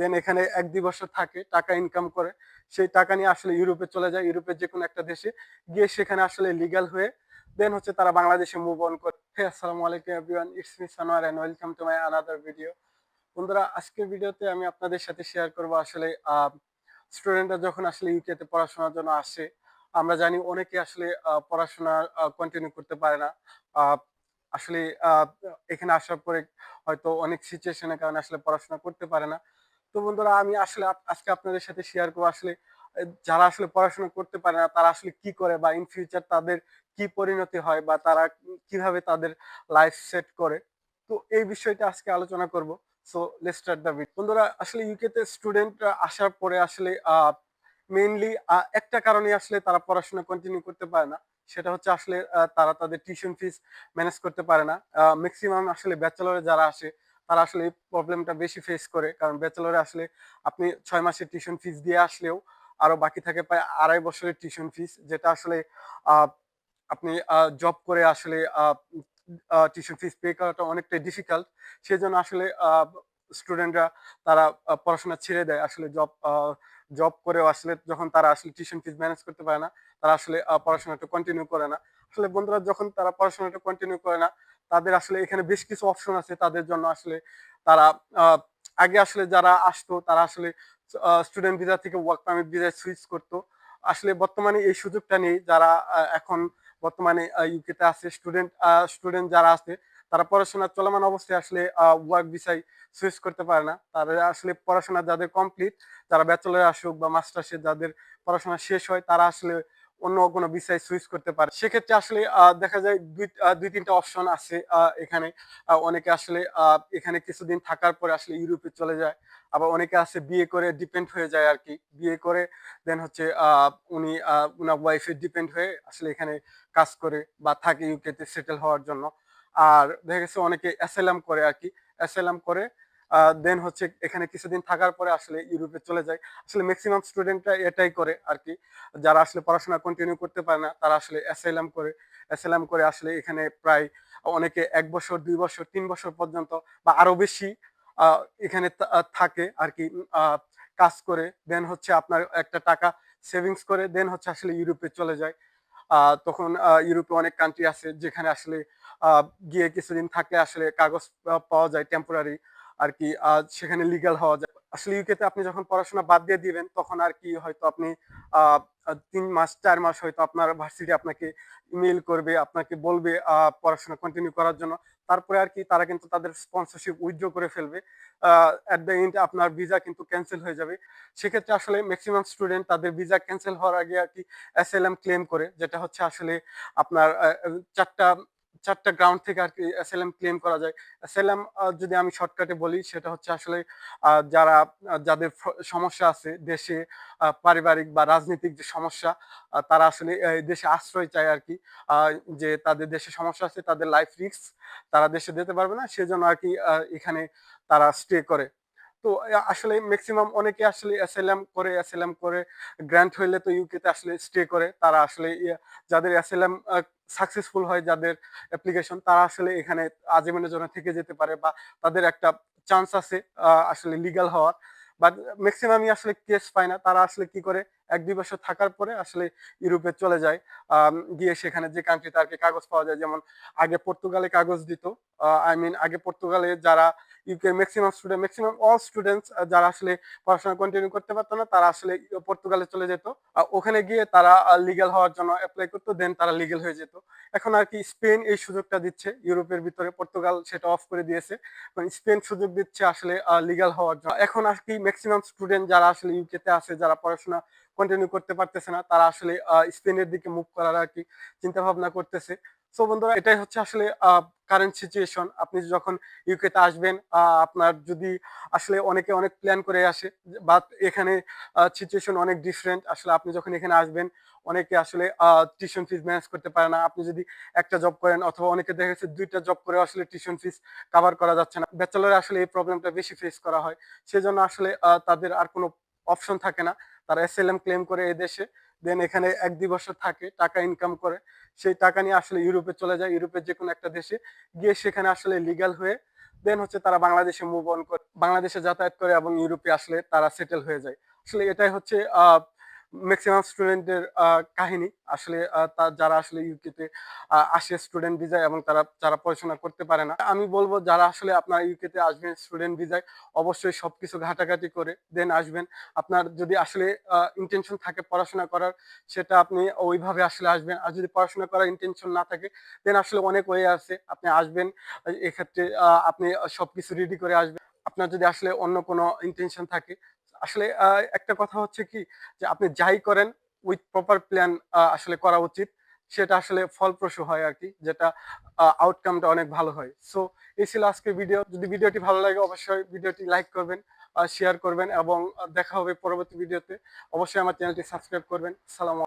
দেন এখানে এক দুই বছর থাকে, টাকা ইনকাম করে। সেই টাকা নিয়ে আসলে ইউরোপে চলে যায়, ইউরোপের যে কোনো একটা দেশে। গিয়ে সেখানে আসলে লিগ্যাল হয়ে দেন হচ্ছে তারা বাংলাদেশে মুভ অন করে। হে আসসালামু আলাইকুম everyone it's me Sanowar and welcome to my another video বন্ধুরা, আজকের ভিডিওতে আমি আপনাদের সাথে শেয়ার করব আসলে স্টুডেন্টরা যখন আসলে ইউকেতে পড়াশোনার জন্য আসে, আমরা জানি অনেকে আসলে পড়াশোনা কন্টিনিউ করতে পারে না। আসলে এখানে আসার পরে হয়তো অনেক সিচুয়েশনের কারণে আসলে পড়াশোনা করতে পারে না। তো বন্ধুরা, আমি আসলে আজকে আপনাদের সাথে শেয়ার করব। আসলে যারা আসলে পড়াশোনা করতে পারে না, তারা আসলে কি করে বা ইন ফিউচার তাদের কি পরিণতি হয় বা তারা কীভাবে তাদের লাইফ সেট করে? তো এই বিষয়টা আজকে আলোচনা করব। সো দ্য ভিডিও বন্ধুরা, আসলে ইউকেতে স্টুডেন্টরা আসার পরে আসলে মেইনলি একটা কারণে আসলে তারা পড়াশোনা কন্টিনিউ করতে পারে না। সেটা হচ্ছে আসলে তারা তাদের টিউশন ফিস ম্যানেজ করতে পারে না। ম্যাক্সিমাম আসলে ব্যাচেলরে যারা আসে তারা আসলে এই প্রবলেমটা বেশি ফেস করে। কারণ ব্যাচেলরে আসলে আপনি ছয় মাসের টিউশন ফিস দিয়ে আসলেও আরও বাকি থাকে প্রায় আড়াই বছরের টিউশন ফিস যেটা আসলে আপনি জব করে আসলে টিউশন ফিস পে করাটা অনেকটাই ডিফিকাল্ট সেজন্য আসলে স্টুডেন্টরা তারা পড়াশোনা ছেড়ে দেয়। আসলে জব জব করেও আসলে যখন তারা আসলে টিউশন ফিস ম্যানেজ করতে পারে না, তারা আসলে পড়াশোনাটা কন্টিনিউ করে না। আসলে বন্ধুরা, যখন তারা পড়াশোনাটা কন্টিনিউ করে না তাদের আসলে এখানে বেশ কিছু অপশন আছে তাদের জন্য আসলে তারা আগে আসলে যারা আসতো তারা আসলে স্টুডেন্ট ভিসা থেকে ওয়ার্ক পারমিট ভিসায় সুইচ করতো। আসলে বর্তমানে এই সুযোগটা নেই যারা এখন বর্তমানে ইউকেতে আছে স্টুডেন্ট স্টুডেন্ট যারা আছে তারা পড়াশোনা চলমান অবস্থায় আসলে ওয়ার্ক ভিসায় সুইচ করতে পারে না। তারা আসলে পড়াশোনা যাদের কমপ্লিট যারা ব্যাচেলর আসুক বা মাস্টার্সে যাদের পড়াশোনা শেষ হয় তারা আসলে অন্য কোনো বিষয়ে সুইচ করতে পারে। সেক্ষেত্রে আসলে দেখা যায় দুই দুই, তিনটা অপশন আছে এখানে। অনেকে আসলে এখানে কিছুদিন থাকার পরে আসলে ইউরোপে চলে যায়। আবার অনেকে আছে বিয়ে করে ডিপেন্ড হয়ে যায় আর কি বিয়ে করে দেন হচ্ছে উনি উনার ওয়াইফের ডিপেন্ড হয়ে আসলে এখানে কাজ করে বা থাকে ইউকেতে সেটেল হওয়ার জন্য। আর দেখা গেছে অনেকে অ্যাসাইলাম করে আর কি অ্যাসাইলাম করে দেন হচ্ছে এখানে কিছুদিন থাকার পরে আসলে ইউরোপে চলে যায়। আসলে ম্যাক্সিমাম স্টুডেন্টরা এটাই করে আর কি। যারা আসলে পড়াশোনা কন্টিনিউ করতে পারে না, তারা আসলে অ্যাসাইলাম করে। অ্যাসাইলাম করে আসলে এখানে প্রায় অনেকে এক বছর, দুই বছর, তিন বছর পর্যন্ত বা আরও বেশি এখানে থাকে আর কি কাজ করে। দেন হচ্ছে আপনার একটা টাকা সেভিংস করে দেন হচ্ছে আসলে ইউরোপে চলে যায়। তখন ইউরোপে অনেক কান্ট্রি আছে যেখানে আসলে গিয়ে কিছুদিন থাকলে আসলে কাগজ পাওয়া যায় টেম্পোরারি আর কি সেখানে লিগ্যাল হওয়া যায়। আসলে ইউকেতে আপনি যখন পড়াশোনা বাদ দিয়ে দিবেন, তখন আর কি হয়তো আপনি তিন মাস, চার মাস হয়তো আপনার ভার্সিটি আপনাকে ইমেল করবে, আপনাকে বলবে পড়াশোনা কন্টিনিউ করার জন্য। তারপরে আর কি তারা কিন্তু তাদের স্পন্সরশিপ উইথড্র করে ফেলবে। অ্যাট দ্য এন্ড আপনার ভিসা কিন্তু ক্যান্সেল হয়ে যাবে। সেক্ষেত্রে আসলে ম্যাক্সিমাম স্টুডেন্ট তাদের ভিসা ক্যান্সেল হওয়ার আগে আর কি এসএলএম ক্লেম করে, যেটা হচ্ছে আসলে আপনার চারটা চারটা গ্রাউন্ড থেকে আর কি এসএলএম ক্লেম করা যায়। এসএলএম যদি আমি শর্টকাটে বলি সেটা হচ্ছে আসলে যারা যাদের সমস্যা আছে দেশে পারিবারিক বা রাজনৈতিক যে সমস্যা তারা আসলে দেশে আশ্রয় চায় আর কি যে তাদের দেশে সমস্যা আছে তাদের লাইফ রিস্ক তারা দেশে দিতে পারবে না সেজন্য আর কি এখানে তারা স্টে করে। তো আসলে ম্যাক্সিমাম অনেকে আসলে অ্যাসাইলাম করে অ্যাসাইলাম করে গ্র্যান্ট হইলে তো ইউকেতে আসলে স্টে করে তারা আসলে ইয়ে, যাদের অ্যাসাইলাম সাকসেসফুল হয় যাদের অ্যাপ্লিকেশন তারা আসলে এখানে আজীবনের জন্য থেকে যেতে পারে বা তাদের একটা চান্স আছে আসলে লিগাল হওয়ার। বাট ম্যাক্সিমামই আসলে কেস পায় না। তারা আসলে কি করে এক দুই বছর থাকার পরে আসলে ইউরোপে চলে যায়। গিয়ে সেখানে যে কান্ট্রিতে আর কি কাগজ পাওয়া যায়, যেমন আগে পর্তুগালে কাগজ দিত। আই মিন আগে পর্তুগালে যারা UK maximum student maximum all students যারা আসলে পড়াশোনা কন্টিনিউ করতে পারতো না, তারা আসলে পর্তুগালে চলে যেত। ওখানে গিয়ে তারা লিগ্যাল হওয়ার জন্য অ্যাপ্লাই করতো দেন তারা লিগ্যাল হয়ে যেত। এখন আর কি স্পেন এই সুযোগটা দিচ্ছে, ইউরোপের ভিতরে পর্তুগাল সেটা অফ করে দিয়েছে। মানে স্পেন সুযোগ দিচ্ছে আসলে লিগ্যাল হওয়ার জন্য। এখন আর কি ম্যাক্সিমাম স্টুডেন্ট যারা আসলে ইউকেতে আছে, যারা পড়াশোনা কন্টিনিউ করতে পারতেছে না। তারা আসলে স্পেনের দিকে মুভ করার আর কি চিন্তা ভাবনা করতেছে। সো বন্ধুরা, এটাই হচ্ছে আসলে কারেন্ট সিচুয়েশন আপনি যখন ইউকেতে আসবেন আপনার যদি আসলে অনেকে অনেক প্ল্যান করে আসে বাট এখানে সিচুয়েশন অনেক ডিফারেন্ট আসলে আপনি যখন এখানে আসবেন, অনেকে আসলে টিউশন ফিস ম্যানেজ করতে পারে না। আপনি যদি একটা জব করেন, অথবা অনেকে দেখা গেছে দুইটা জব করে আসলে টিউশন ফিস কভার করা যাচ্ছে না। ব্যাচেলরে আসলে এই প্রবলেমটা বেশি ফেস করা হয়। সেজন্য আসলে তাদের আর কোনো অপশন থাকে না। তারা এস ক্লেম করে এদেশে দেশে দেন এখানে এক দুই বছর থাকে, টাকা ইনকাম করে। সেই টাকা নিয়ে আসলে ইউরোপে চলে যায় ইউরোপের যে কোনো একটা দেশে। গিয়ে সেখানে আসলে লিগাল হয়ে দেন হচ্ছে তারা বাংলাদেশে মুভ অন করে, বাংলাদেশে যাতায়াত করে এবং ইউরোপে আসলে তারা সেটেল হয়ে যায়। আসলে এটাই হচ্ছে ম্যাক্সিমাম স্টুডেন্টের কাহিনী। আসলে যারা আসলে ইউকেতে আসে স্টুডেন্ট ভিসায় এবং তারা, যারা পড়াশোনা করতে পারে না। আমি বলব, যারা আসলে আপনার ইউকেতে আসবেন স্টুডেন্ট ভিসায় অবশ্যই সবকিছু ঘাটাঘাটি করে দেন আসবেন। আপনার যদি আসলে ইন্টেনশন থাকে পড়াশোনা করার, সেটা আপনি ওইভাবে আসলে আসবেন। আর যদি পড়াশোনা করার ইন্টেনশন না থাকে দেন আসলে অনেক ওয়ে আছে। আপনি আসবেন, এক্ষেত্রে আপনি সবকিছু রেডি করে আসবেন। আপনার যদি আসলে অন্য কোনো ইন্টেনশন থাকে আসলে একটা কথা হচ্ছে কি যে আপনি যাই করেন উইথ প্রপার প্ল্যান আসলে করা উচিত। সেটা আসলে ফলপ্রসূ হয় আর কি যেটা আউটকামটা অনেক ভালো হয়। সো এই ছিল আজকের ভিডিও যদি ভিডিওটি ভালো লাগে, অবশ্যই ভিডিওটি লাইক করবেন শেয়ার করবেন এবং দেখা হবে পরবর্তী ভিডিওতে অবশ্যই আমার চ্যানেলটি সাবস্ক্রাইব করবেন। সালাম